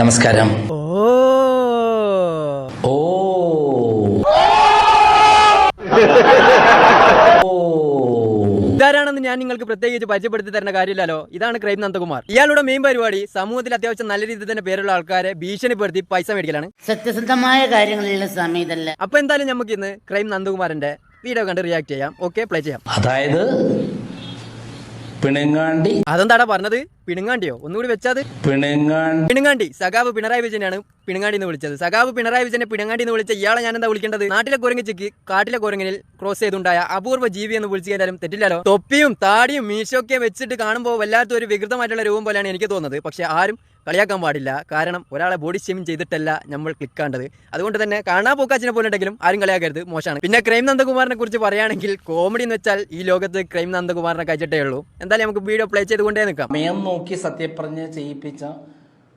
നമസ്കാരം. ഓ. ഓ. ഓ. ഇതാരാണെന്ന് ഞാൻ നിങ്ങൾക്ക് പ്രത്യേകിച്ച് പരിചയപ്പെടുത്തി തരുന്ന കാര്യമില്ലല്ലോ. ഇതാണ് ക്രൈം നന്ദകുമാർ. ഇയാളുടെ മെയിൻ പരിപാടി സമൂഹത്തിൽ അത്യാവശ്യം നല്ല രീതിയിൽ തന്നെ പേരുള്ള ആൾക്കാരെ ഭീഷണിപ്പെടുത്തി പൈസ മേടിക്കലാണ്. സത്യസന്ധമായ കാര്യങ്ങളിലുള്ള സമയത്തല്ല അപ്പൊ എന്തായാലും നമുക്ക് ഇന്ന് ക്രൈം നന്ദകുമാറിന്റെ വീഡിയോ കണ്ട് റിയാക്ട് ചെയ്യാം. ഓക്കെ പ്ലേ ചെയ്യാം. അതായത് പിണങ്ങാണ്ടി. അതെന്താടാ പറഞ്ഞത്? പിണങ്ങാണ്ടിയോ? ഒന്നുകൂടി വെച്ചാത്. പിണങ്ങാണ്ടി. പിണുങ്ങാണ്ടി. സഖാവ് പിണറായി വിജയനാണ് പിണങ്ങാണ്ടി എന്ന് വിളിച്ചത്. സഖാവ് പിണറായി വിജയനെ പിണങ്ങാണ്ടി എന്ന് വിളിച്ച ഇയാളെ ഞാൻ എന്താ വിളിക്കേണ്ടത്? നാട്ടിലെ കുരങ്ങിച്ചക്ക് കാട്ടിലെ കുരങ്ങനിൽ ക്രോസ് ചെയ്തുണ്ടായ അപൂർവ ജീവി എന്ന് വിളിച്ചു കഴിഞ്ഞാലും തെറ്റില്ലല്ലോ തൊപ്പിയും താടിയും മീശയൊക്കെ വെച്ചിട്ട് കാണുമ്പോൾ വല്ലാത്ത ഒരു വികൃതമായിട്ടുള്ള രൂപം പോലെയാണ് എനിക്ക് തോന്നുന്നത്. പക്ഷെ ആരും കളിയാക്കാൻ പാടില്ല. കാരണം ഒരാളെ ബോഡി ഷേമിംഗ് ചെയ്തിട്ടല്ല നമ്മൾ ക്ലിക്കാണ്ടത് അതുകൊണ്ട് തന്നെ കാണാൻ പോക്കാച്ചിനെ പോലെ ഉണ്ടെങ്കിലും ആരും കളിയാക്കരുത്. മോശമാണ്. പിന്നെ ക്രൈം നന്ദകുമാറിനെ കുറിച്ച് പറയുകയാണെങ്കിൽ കോമഡി എന്ന് വെച്ചാൽ ഈ ലോകത്ത് ക്രൈം നന്ദകുമാറിനെ കഴിച്ചിട്ടേ ഉള്ളൂ. എന്തായാലും നമുക്ക് വീഡിയോ പ്ലേ ചെയ്തുകൊണ്ടേ നിൽക്കാം. നോക്കി സത്യപ്രജ്ഞ ചെയ്യിപ്പിച്ച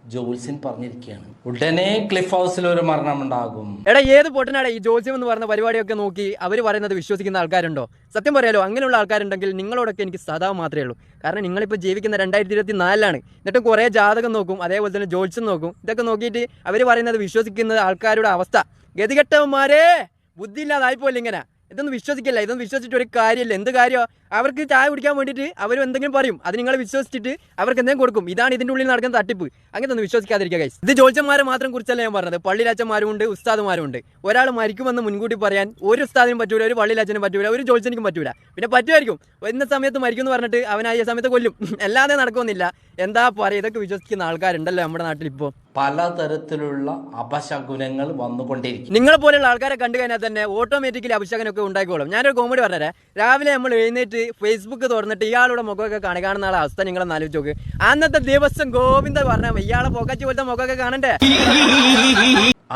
ജോത്സ്യൻ പറഞ്ഞിരിക്കുകയാണ്. ഉടനെ ക്ലിഫ് ഹൗസിൽ ഒരു മരണം ഉണ്ടാകും. എടാ ഏത് പൊട്ടനാടാ ഈ ജോത്സ്യം എന്ന് പറഞ്ഞ പരിപാടിയൊക്കെ നോക്കി അവർ പറയുന്നത് വിശ്വസിക്കുന്ന ആൾക്കാരുണ്ടോ? സത്യം പറയാലോ അങ്ങനെയുള്ള ആൾക്കാരുണ്ടെങ്കിൽ നിങ്ങളോടൊക്കെ എനിക്ക് സദാ മാത്രമേ ഉള്ളൂ. കാരണം നിങ്ങളിപ്പോൾ ജീവിക്കുന്ന രണ്ടായിരത്തി ഇരുപത്തി നാലിലാണ് എന്നിട്ട് കുറേ ജാതകം നോക്കും അതേപോലെ തന്നെ ജോത്സ്യം നോക്കും. ഇതൊക്കെ നോക്കിയിട്ട് അവർ പറയുന്നത് വിശ്വസിക്കുന്ന ആൾക്കാരുടെ അവസ്ഥ. ഗതികെട്ടവന്മാരെ ബുദ്ധിയില്ലാതായിപ്പോയില്ല ഇങ്ങനെ? ഇതൊന്നും വിശ്വസിക്കില്ല. ഇതൊന്നും വിശ്വസിച്ചിട്ട് ഒരു കാര്യമില്ല. എന്ത് കാര്യമോ? അവർക്ക് ചായ കുടിക്കാൻ വേണ്ടിയിട്ട് അവർ എന്തെങ്കിലും പറയും. അത് നിങ്ങൾ വിശ്വസിച്ചിട്ട് അവർക്ക് എന്തെങ്കിലും കൊടുക്കും. ഇതാണ് ഇതിന്റെ ഉള്ളിൽ നടക്കുന്ന തട്ടിപ്പ്. അങ്ങനെ ഒന്നും വിശ്വസിക്കാതിരിക്കുക ഇത് ജോലിച്ചന്മാരെ മാത്രം കുറിച്ചല്ല ഞാൻ പറഞ്ഞത്. പള്ളിയിലച്ചന്മാരും ഉണ്ട് ഉസ്താദുമാരും ഉണ്ട് ഒരാൾ മരിക്കുമെന്ന് മുൻകൂട്ടി പറയാൻ ഒരു ഉസ്താദിനും പറ്റൂല ഒരു പള്ളിയിലച്ചനും പറ്റൂല ഒരു ജോലിച്ചനിക്കും പറ്റൂല. പിന്നെ പറ്റുമായിരിക്കും. ഇന്ന സമയത്ത് മരിക്കും എന്ന് പറഞ്ഞിട്ട് അവനായ സമയത്ത് കൊല്ലും. അല്ലാതെ നടക്കുമെന്നില്ല. എന്താ പറയുക? ഇതൊക്കെ വിശ്വസിക്കുന്ന ആൾക്കാരുണ്ടല്ലോ നമ്മുടെ നാട്ടിൽ ഇപ്പോൾ പലതരത്തിലുള്ള അപശകുനങ്ങൾ വന്നുകൊണ്ടിരിക്കും. നിങ്ങളെ പോലെയുള്ള ആൾക്കാരെ കണ്ടു കഴിഞ്ഞാൽ തന്നെ ഓട്ടോമാറ്റിക്കലി അഭിഷേകനൊക്കെ ഉണ്ടായിക്കോളും. ഞാനൊരു കോമഡി പറഞ്ഞുതരാം. രാവിലെ നമ്മൾ എഴുന്നേറ്റ് ഫേസ്ബുക്ക് തുറന്നിട്ട് ഇയാളുടെ മുഖമൊക്കെ കാണി കാണുന്ന ആളെ അവസ്ഥ നിങ്ങളെ ആലോചിച്ച് നോക്ക്. അന്നത്തെ ദിവസം ഗോവിന്ദ പറഞ്ഞ ഇയാളെ പൊക്കച്ചു പോലത്തെ മുഖമൊക്കെ കാണണ്ടേ?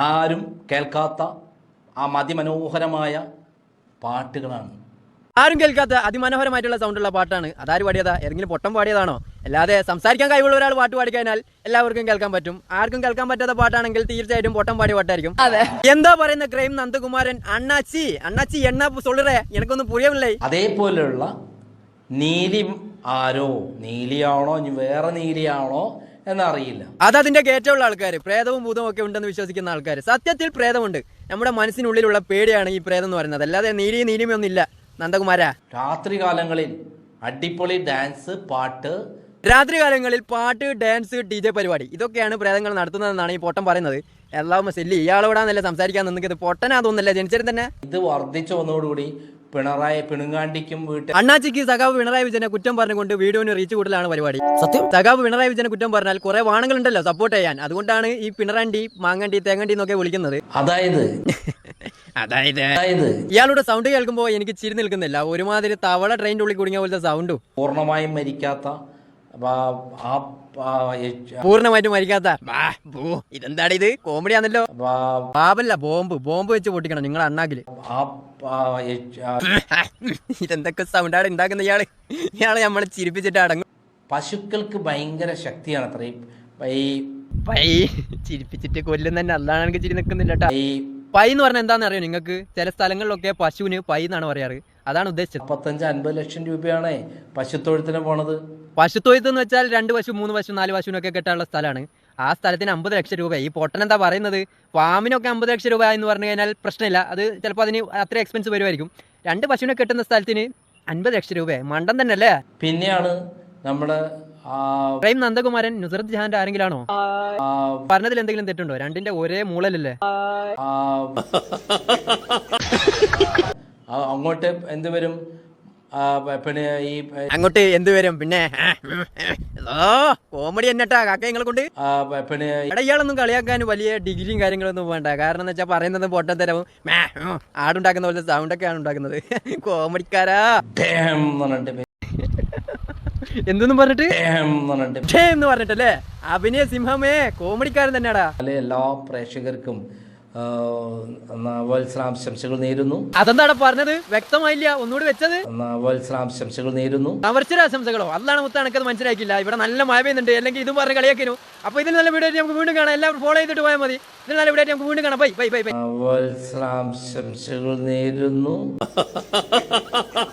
ആരും കേൾക്കാത്ത ആ മതിമനോഹരമായ പാട്ടുകളാണ് ആരും കേൾക്കാത്ത അതിമനോഹരമായിട്ടുള്ള സൗണ്ടുള്ള പാട്ടാണ്. അതാര് പാടിയതാ? ഏതെങ്കിലും പൊട്ടം പാടിയതാണോ? അല്ലാതെ സംസാരിക്കാൻ കഴിവുള്ള ഒരാൾ പാട്ട് പാടി കഴിഞ്ഞാൽ എല്ലാവർക്കും കേൾക്കാൻ പറ്റും. ആർക്കും കേൾക്കാൻ പറ്റാത്ത പാട്ടാണെങ്കിൽ തീർച്ചയായിട്ടും പൊട്ടം പാടിയ പാട്ടായിരിക്കും. എന്താ പറയുന്ന ക്രൈം നന്ദകുമാരൻ അണ്ണാച്ചി അണ്ണാച്ചി എണ്ണ സൊള്ളറേ എനിക്കൊന്നും പുരിയമില്ലേ അതേപോലെയുള്ള നീലി ആരോ? നീലിയാണോ? ഇനി വേറെ നീലിയാണോ? എന്നറിയില്ല. അത് അതിന്റെ കയറ്റമുള്ള ആൾക്കാർ പ്രേതവും ഭൂതവും ഒക്കെ ഉണ്ടെന്ന് വിശ്വസിക്കുന്ന ആൾക്കാർ സത്യത്തിൽ പ്രേതമുണ്ട്. നമ്മുടെ മനസ്സിനുള്ളിലുള്ള പേടിയാണ് ഈ പ്രേതം എന്ന് പറയുന്നത്. അല്ലാതെ നീലി നീലിമയൊന്നും ഇല്ല നന്ദകുമാരാ. രാത്രി കാലങ്ങളിൽ അടിപൊളി ഡാൻസ് പാട്ട്. രാത്രി കാലങ്ങളിൽ പാട്ട് ഡാൻസ് ഡി ജെ പരിപാടി. ഇതൊക്കെയാണ് പ്രേതങ്ങൾ നടത്തുന്നതെന്നാണ് ഈ പൊട്ടം പറയുന്നത്. എല്ലാവരും സെല്ലി ഇയാളോടാന്നല്ലേ സംസാരിക്കാൻ നിന്നത് പൊട്ടനാ തോന്നുന്നില്ല ജനിച്ചിട്ട് തന്നെ? ഇത് വർദ്ധിച്ചു വന്നതോടുകൂടി പിണറായി പിണുങ്ങാണ്ടിക്കും വീട്ടിൽ അണ്ണാച്ചിക്ക് സഖാവ് പിണറായി വിജയനെ കുറ്റം പറഞ്ഞുകൊണ്ട് വീഡിയോന് റീച്ച് കൂടുതലാണ് പരിപാടി. സത്യം? സഖാവ് പിണറായി വിജയനെ കുറ്റം പറഞ്ഞാൽ കുറെ വാണങ്ങളുണ്ടല്ലോ സപ്പോർട്ട് ചെയ്യാൻ. അതുകൊണ്ടാണ് ഈ പിണറാണ്ടി മാങ്ങണ്ടി തേങ്ങണ്ടി എന്നൊക്കെ വിളിക്കുന്നത്. അതായത് അതായത് അതായത് ഇയാളുടെ സൗണ്ട് കേൾക്കുമ്പോൾ എനിക്ക് ചിരി നിൽക്കുന്നില്ല. ഒരുമാതിരി തവള ട്രെയിന്റെ ഉള്ളിൽ കുടുങ്ങിയ പോലത്തെ സൗണ്ടും പൂർണമായും മരിക്കാത്ത ആ- ആ- പൂർണമായിട്ട് മരിക്കാത്ത. ബാ, ബൂ, ഇതെന്താടി ഇത്? കോമഡി ആണല്ലോ. ബാബല്ല ബോംബ് ബോംബ് വെച്ച് പൊട്ടിക്കണം നിങ്ങൾ അണ്ണാക്കിൽ. ആ- ആ- എ- ആ- ഇതെന്തൊക്കെ സൗണ്ടാണ് ഉണ്ടാക്കുന്ന ഇയാൾ? ഇയാൾ നമ്മളെ ചിരിപ്പിച്ചിട്ട് അടങ്ങും. പശുക്കൾക്ക് ഭയങ്കര ശക്തിയാണ് അത്രയും. ഈ പൈ ചിരിപ്പിച്ചിട്ട് കൊല്ലും തന്നെ എനിക്ക് ചിരി നിൽക്കുന്നില്ല കേട്ടോ ഈ പൈ എന്ന് പറഞ്ഞാൽ എന്താണെന്ന് അറിയോ നിങ്ങൾക്ക്? ചില സ്ഥലങ്ങളിലൊക്കെ പശുവിന് പൈ എന്നാണ് പറയാറ്. അതാണ് ഉദ്ദേശിച്ചത്. മുപ്പത്തഞ്ച് അൻപത് ലക്ഷം രൂപയാണ് പശുത്തൊഴുത്തിന് പോണത്. പശുത്തൊഴുത്ത് എന്ന് വെച്ചാൽ രണ്ട് പശു മൂന്ന് പശു നാല് പശുവിനൊക്കെ കെട്ടാനുള്ള സ്ഥലമാണ്. ആ സ്ഥലത്തിന് അമ്പത് ലക്ഷം രൂപ. ഈ പൊട്ടൻ എന്താ പറയുന്നത്? ഫാമിനൊക്കെ അമ്പത് ലക്ഷം രൂപ എന്ന് പറഞ്ഞു കഴിഞ്ഞാൽ പ്രശ്നമില്ല. അത് ചിലപ്പോൾ അതിന് അത്ര എക്സ്പെൻസ് വരുമായിരിക്കും. രണ്ട് പശുവിനെ കെട്ടുന്ന സ്ഥലത്തിന് അൻപത് ലക്ഷം രൂപ മണ്ടം തന്നെ അല്ലേ പിന്നെയാണ് നമ്മുടെ പ്രൈം നന്ദകുമാരൻ നുസറത്ത് ജഹാന്റെ ആരെങ്കിലാണോ പറഞ്ഞതിൽ എന്തെങ്കിലും തെറ്റുണ്ടോ രണ്ടിന്റെ ഒരേ മൂളലല്ലേ അങ്ങോട്ട് എന്ത് വരും പിന്നെ ഈ അങ്ങോട്ട് എന്ത് വരും പിന്നെ കോമഡി എന്നിട്ടാ കാക്ക നിങ്ങളെ കൊണ്ട് പിന്നെ ഇയാളൊന്നും കളിയാക്കാൻ വലിയ ഡിഗ്രിയും കാര്യങ്ങളൊന്നും വേണ്ട കാരണം എന്ന് വെച്ചാൽ പറയുന്നത് പൊട്ടം തരവും ആടുണ്ടാക്കുന്ന പോലത്തെ സൗണ്ട് ഒക്കെയാണ് ഉണ്ടാക്കുന്നത് കോമഡിക്കാരാ എന്തെന്നും പറഞ്ഞിട്ട്? എന്ന് പറഞ്ഞിട്ടല്ലേ? അഭിനയ സിംഹമേ കോമഡിക്കാരൻ തന്നെയാടാ. അല്ലെ എല്ലാ പ്രേക്ഷകർക്കും ആ, നവത്സരാംശംസകൾ നേരുന്നു. അതെന്താടാ പറഞ്ഞത്? വ്യക്തമായില്ല. ഒന്നുകൂടി വെച്ചത്? നവത്സരാംശംസകൾ നേരുന്നു. നവർച്ചരാശംസകൾ അതാണ് മുത്ത എനിക്കത് മനസ്സിലാക്കില്ല ഇവിടെ നല്ല മഴ പെയ്യുന്നുണ്ട്. അല്ലെങ്കിൽ ഇതും പറഞ്ഞ് കളിയാക്കിനു. അപ്പൊ ഇതിൽ നല്ല വീഡിയോ നമുക്ക് വീണ്ടും കാണാം. എല്ലാവരും ഫോളോ ചെയ്തിട്ട് പോയാൽ മതി. ഇതിൽ നല്ല വീഡിയോ നമുക്ക് വീണ്ടും കാണാം. Bye bye bye. നവത്സരാംശംസകൾ നേരുന്നു.